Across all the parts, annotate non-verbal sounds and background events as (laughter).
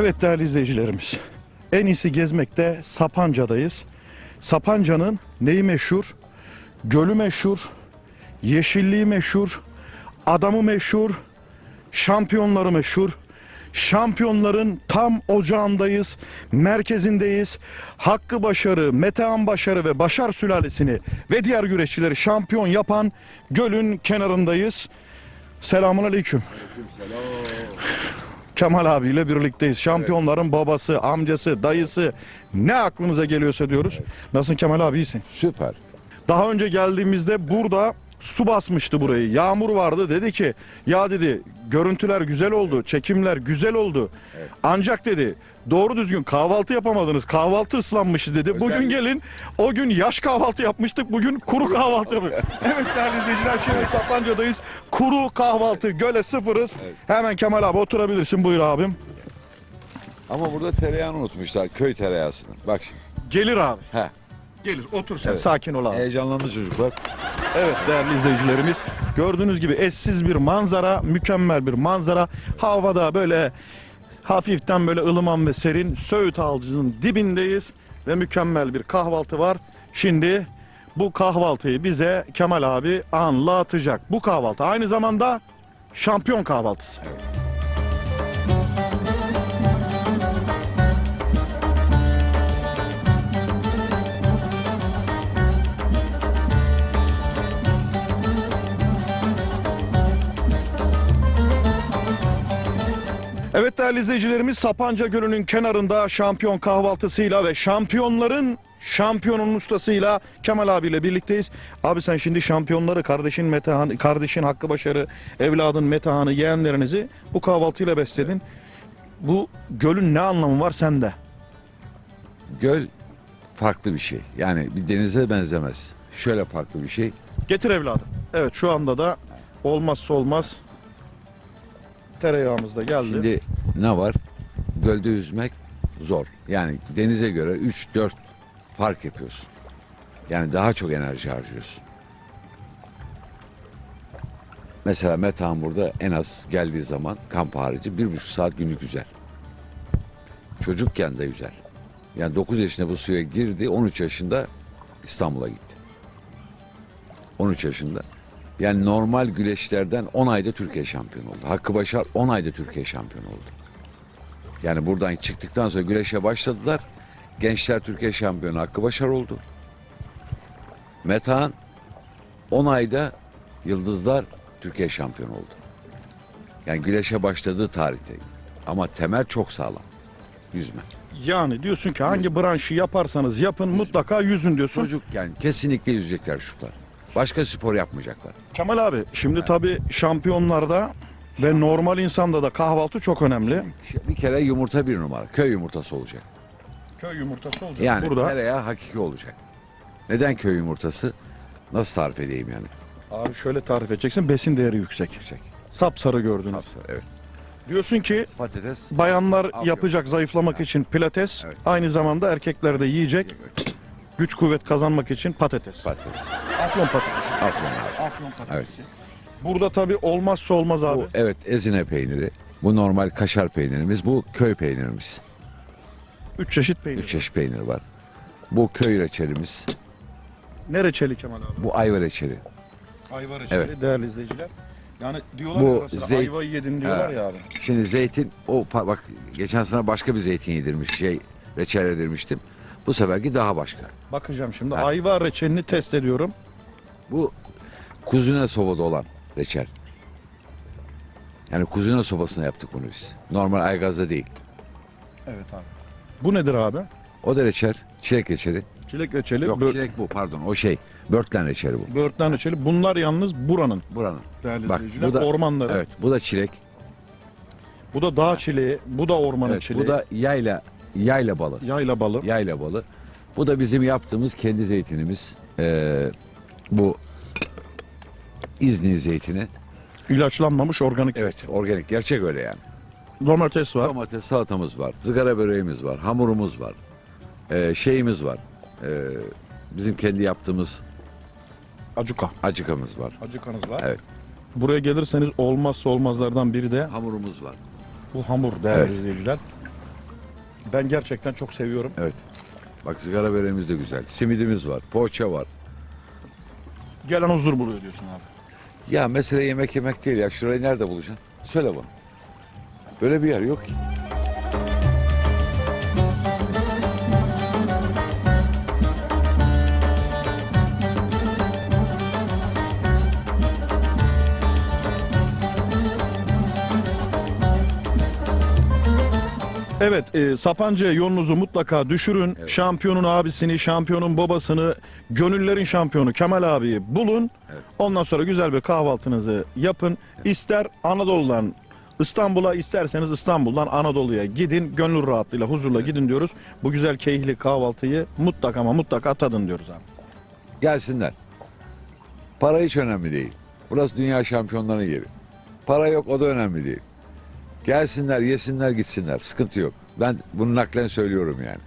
Evet değerli izleyicilerimiz. En iyisi gezmekte Sapanca'dayız. Sapanca'nın neyi meşhur? Gölü meşhur, yeşilliği meşhur, adamı meşhur, şampiyonları meşhur. Şampiyonların tam ocağındayız, merkezindeyiz. Hakkı Başarı, Metehan Başarı ve Başar sülalesini ve diğer güreşçileri şampiyon yapan gölün kenarındayız. Selamun aleyküm. Kemal abiyle birlikteyiz. Şampiyonların babası, amcası, dayısı ne aklınıza geliyorsa diyoruz. Nasılsın Kemal abi iyisin? Süper. Daha önce geldiğimizde burada su basmıştı burayı. Yağmur vardı dedi ki ya dedi görüntüler güzel oldu, çekimler güzel oldu. Ancak dedi doğru düzgün kahvaltı yapamadınız. Kahvaltı ıslanmıştı dedi. Bugün gelin o gün yaş kahvaltı yapmıştık. Bugün kuru kahvaltı yapıyoruz. (laughs) evet değerli izleyiciler şimdi Sapanca'dayız. Kuru kahvaltı göle sıfırız. Hemen Kemal abi oturabilirsin buyur abim. Ama burada tereyağını unutmuşlar. Köy tereyağısını. Bak şimdi. Gelir abi. He. Gelir otur sen Evet. sakin ol abi. Heyecanlandı çocuklar. Evet değerli izleyicilerimiz gördüğünüz gibi eşsiz bir manzara, mükemmel bir manzara. Havada böyle hafiften böyle ılıman ve serin Söğüt Ağacı'nın dibindeyiz ve mükemmel bir kahvaltı var. Şimdi bu kahvaltıyı bize Kemal abi anlatacak. Bu kahvaltı aynı zamanda şampiyon kahvaltısı. Evet değerli izleyicilerimiz Sapanca Gölü'nün kenarında şampiyon kahvaltısıyla ve şampiyonların şampiyonun ustasıyla Kemal abiyle birlikteyiz. Abi sen şimdi şampiyonları kardeşin Metehan, kardeşin Hakkı Başarı, evladın Metehan'ı, yeğenlerinizi bu kahvaltıyla besledin. Bu gölün ne anlamı var sende? Göl farklı bir şey. Yani bir denize benzemez. Şöyle farklı bir şey. Getir evladım. Evet şu anda da olmazsa olmaz tereyağımız da geldi. Şimdi ne var? Gölde yüzmek zor. Yani denize göre 3-4 fark yapıyorsun. Yani daha çok enerji harcıyorsun. Mesela Metehan burada en az geldiği zaman kamp harici bir buçuk saat günlük yüzer. Çocukken de yüzer. Yani 9 yaşında bu suya girdi, 13 yaşında İstanbul'a gitti. 13 yaşında. Yani normal güreşlerden 10 ayda Türkiye şampiyonu oldu. Hakkı Başar 10 ayda Türkiye şampiyonu oldu. Yani buradan çıktıktan sonra güreşe başladılar. Gençler Türkiye şampiyonu Hakkı Başar oldu. Metehan 10 ayda Yıldızlar Türkiye şampiyonu oldu. Yani güreşe başladığı tarihte. Ama temel çok sağlam. Yüzme. Yani diyorsun ki hangi branşı yaparsanız yapın mutlaka yüzün diyorsun. Çocukken kesinlikle yüzecekler çocuklar. Başka spor yapmayacaklar. Kemal abi şimdi tabii şampiyonlarda ve normal insanda da kahvaltı çok önemli. Bir kere yumurta bir numara. Köy yumurtası olacak. Köy yumurtası olacak. Yani Burada tereyağı hakiki olacak. Neden köy yumurtası? Nasıl tarif edeyim yani? abi şöyle tarif edeceksin besin değeri yüksek. Yüksek. Sapsarı gördünüz. Hapsa, evet. Diyorsun ki Patates. bayanlar Afyon. yapacak zayıflamak için pilates, Evet. aynı zamanda erkekler de yiyecek güç kuvvet kazanmak için patates. Patates. Afyon patatesi. Afyon. Afyon patatesi. Burada tabii olmazsa olmaz abi. Bu evet ezine peyniri. Bu normal kaşar peynirimiz. Bu köy peynirimiz. Üç çeşit peynir. Üç çeşit peynir var. Bu köy reçelimiz. Ne reçeli Kemal abi? Bu ayva reçeli. Ayva reçeli Evet. değerli izleyiciler. Yani diyorlar Bu ya mesela zeyt- ayvayı yedin diyorlar Ha. ya abi. Şimdi zeytin o fa- bak geçen sene başka bir zeytin yedirmiş şey reçel yedirmiştim. Bu seferki daha başka. Bakacağım şimdi. Ha. Ayva reçelini test ediyorum. Bu kuzine sobada olan reçel. Yani kuzine sobasına yaptık bunu biz. Normal aygazda değil. Evet abi. Bu nedir abi? O da reçel, çilek reçeli. Çilek reçeli, Yok bö- çilek bu pardon o şey. Börtlen reçeli bu. böğürtlen reçeli. Bunlar yalnız buranın Buranın. değerli Bak, izleyiciler. bu da- Ormanları. Evet bu da çilek. Bu da dağ çileği, bu da ormanın Evet, çileği. bu da yayla yayla balı. yayla balı. Yayla balı. Bu da bizim yaptığımız kendi zeytinimiz. Ee, bu İznik zeytini. İlaçlanmamış organik. Evet organik gerçek öyle yani. Domates var. Domates salatamız var. Zıgara böreğimiz var. Hamurumuz var. Ee, şeyimiz var. Ee, bizim kendi yaptığımız Acuka. acıkamız var. Acukanız var. Evet. Buraya gelirseniz olmazsa olmazlardan biri de Hamurumuz var. bu hamur değerli Evet. izleyiciler. Ben gerçekten çok seviyorum. Evet. Bak sigara böreğimiz de güzel. Simidimiz var. Poğaça var. Gelen huzur buluyor diyorsun abi. Ya mesele yemek yemek değil ya. Şurayı nerede bulacaksın? Söyle bana. Böyle bir yer yok ki. Evet, e, Sapanca'ya yolunuzu mutlaka düşürün. Evet. Şampiyonun abisini, şampiyonun babasını, gönüllerin şampiyonu Kemal abiyi bulun. Evet. Ondan sonra güzel bir kahvaltınızı yapın. İster Anadolu'dan İstanbul'a isterseniz İstanbul'dan Anadolu'ya gidin. Gönül rahatlığıyla, huzurla gidin diyoruz. Bu güzel keyifli kahvaltıyı mutlaka ama mutlaka tadın diyoruz abi. Gelsinler. Para hiç önemli değil. Burası dünya şampiyonlarının yeri. Para yok o da önemli değil. Gelsinler, yesinler, gitsinler. Sıkıntı yok. Ben bunu naklen söylüyorum yani.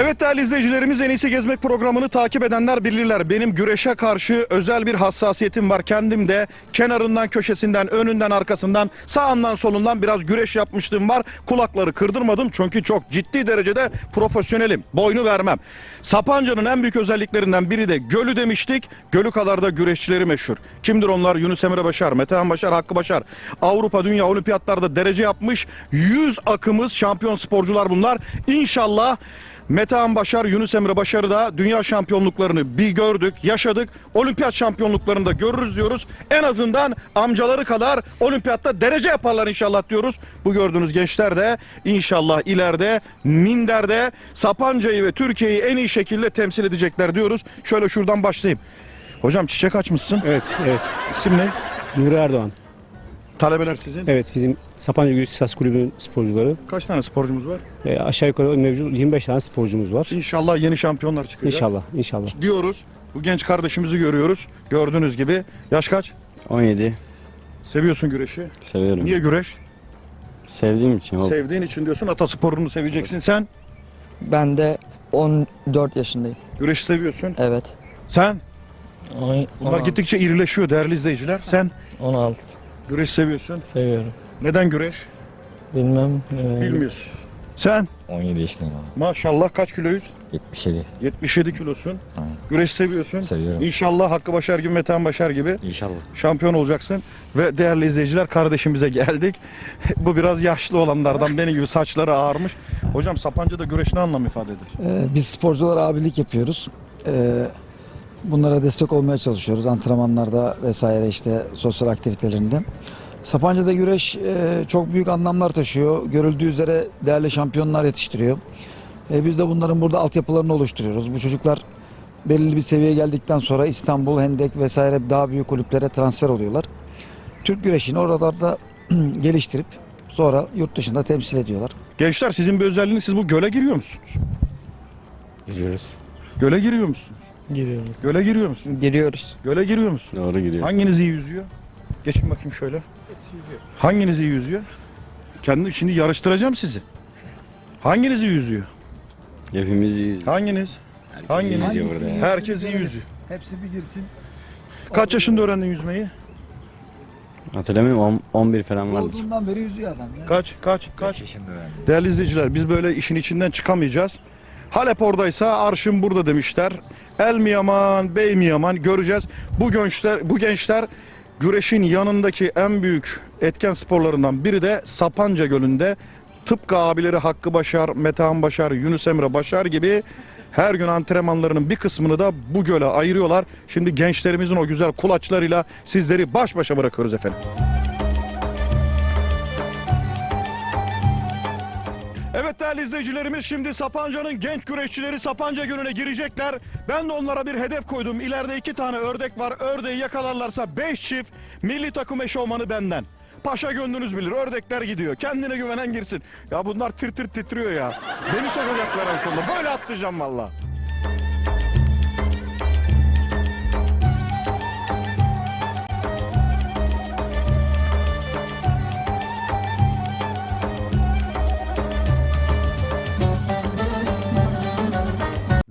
Evet değerli izleyicilerimiz en iyisi gezmek programını takip edenler bilirler. Benim güreşe karşı özel bir hassasiyetim var. Kendim de kenarından, köşesinden, önünden, arkasından, sağından, solundan biraz güreş yapmışlığım var. Kulakları kırdırmadım çünkü çok ciddi derecede profesyonelim. Boynu vermem. Sapanca'nın en büyük özelliklerinden biri de gölü demiştik. Gölü kadar da güreşçileri meşhur. Kimdir onlar? Yunus Emre Başar, Metehan Başar, Hakkı Başar. Avrupa, Dünya Olimpiyatlarda derece yapmış 100 akımız şampiyon sporcular bunlar. İnşallah Metehan Başar, Yunus Emre Başar'ı da dünya şampiyonluklarını bir gördük, yaşadık. Olimpiyat şampiyonluklarını da görürüz diyoruz. En azından amcaları kadar olimpiyatta derece yaparlar inşallah diyoruz. Bu gördüğünüz gençler de inşallah ileride Minder'de Sapanca'yı ve Türkiye'yi en iyi şekilde temsil edecekler diyoruz. Şöyle şuradan başlayayım. Hocam çiçek açmışsın. Evet, evet. İsim ne? Nuri Erdoğan. Talebeler sizin. Evet, bizim Sapanca Güreş Sas Kulübü'nün sporcuları. Kaç tane sporcumuz var? E, aşağı yukarı mevcut 25 tane sporcumuz var. İnşallah yeni şampiyonlar çıkacak. İnşallah, inşallah. Diyoruz. Bu genç kardeşimizi görüyoruz. Gördüğünüz gibi. Yaş kaç? 17 Seviyorsun güreşi. seviyorum. Niye güreş? Sevdiğim için. O Sevdiğin için diyorsun. Atasporunu seveceksin. Sen Ben de 14 yaşındayım. güreşi seviyorsun. Evet. Sen bunlar 16, gittikçe irileşiyor değerli izleyiciler. Sen 16 güreş seviyorsun. seviyorum. Neden güreş? Bilmem. e, Bilmiyorsun. Sen 17 yaşındayım abi. maşallah kaç kiloyuz? 77 77 kilosun. Hı. Güreş seviyorsun. seviyorum. İnşallah Hakkı Başar gibi, Metehan Başar gibi İnşallah. şampiyon olacaksın. Ve değerli izleyiciler kardeşimize geldik. (laughs) Bu biraz yaşlı olanlardan benim gibi saçları ağarmış. Hocam Sapanca'da güreş ne anlam ifade eder? Ee, Biz sporcular abilik yapıyoruz. Ee, Bunlara destek olmaya çalışıyoruz antrenmanlarda vesaire işte sosyal aktivitelerinde. Sapanca'da güreş e, çok büyük anlamlar taşıyor. Görüldüğü üzere değerli şampiyonlar yetiştiriyor. E, Biz de bunların burada altyapılarını oluşturuyoruz. Bu çocuklar belirli bir seviyeye geldikten sonra İstanbul, Hendek vesaire daha büyük kulüplere transfer oluyorlar. Türk güreşini oralarda (clears throat) geliştirip sonra yurt dışında temsil ediyorlar. Gençler sizin bir özelliğiniz siz bu göle giriyor musunuz? Giriyoruz. Göle giriyor musunuz? Giriyoruz. Göle giriyor musun? Giriyoruz. Göle giriyor musun? doğru giriyor. Hanginiz iyi yüzüyor? Geçin bakayım şöyle. Hanginiz iyi yüzüyor? Kendi şimdi yarıştıracağım sizi. Hanginiz iyi yüzüyor? Hepimiz iyiyiz. Hanginiz? Hanginiz? yüzüyor burada ya. Herkes iyi yüzüyor. Hepsi bir girsin. Kaç yaşında öğrendin yüzmeyi? Hatırlamıyorum on- 11 falan vardır. Doğduğundan beri yüzüyor adam ya. Kaç, kaç, kaç? Değerli izleyiciler biz böyle işin içinden çıkamayacağız. Halep oradaysa arşın burada demişler. El mi yaman, bey mi yaman göreceğiz. Bu gençler, bu gençler güreşin yanındaki en büyük etken sporlarından biri de Sapanca Gölü'nde tıpkı abileri Hakkı Başar, Metehan Başar, Yunus Emre Başar gibi her gün antrenmanlarının bir kısmını da bu göle ayırıyorlar. Şimdi gençlerimizin o güzel kulaçlarıyla sizleri baş başa bırakıyoruz efendim. Evet değerli izleyicilerimiz şimdi Sapanca'nın genç güreşçileri Sapanca Gölü'ne girecekler. Ben de onlara bir hedef koydum. İleride iki tane ördek var. Ördeği yakalarlarsa beş çift milli takım eşofmanı benden. Paşa gönlünüz bilir. Ördekler gidiyor. Kendine güvenen girsin. Ya bunlar tir tir titriyor ya. Beni sokacaklar en sonunda. Böyle atlayacağım valla.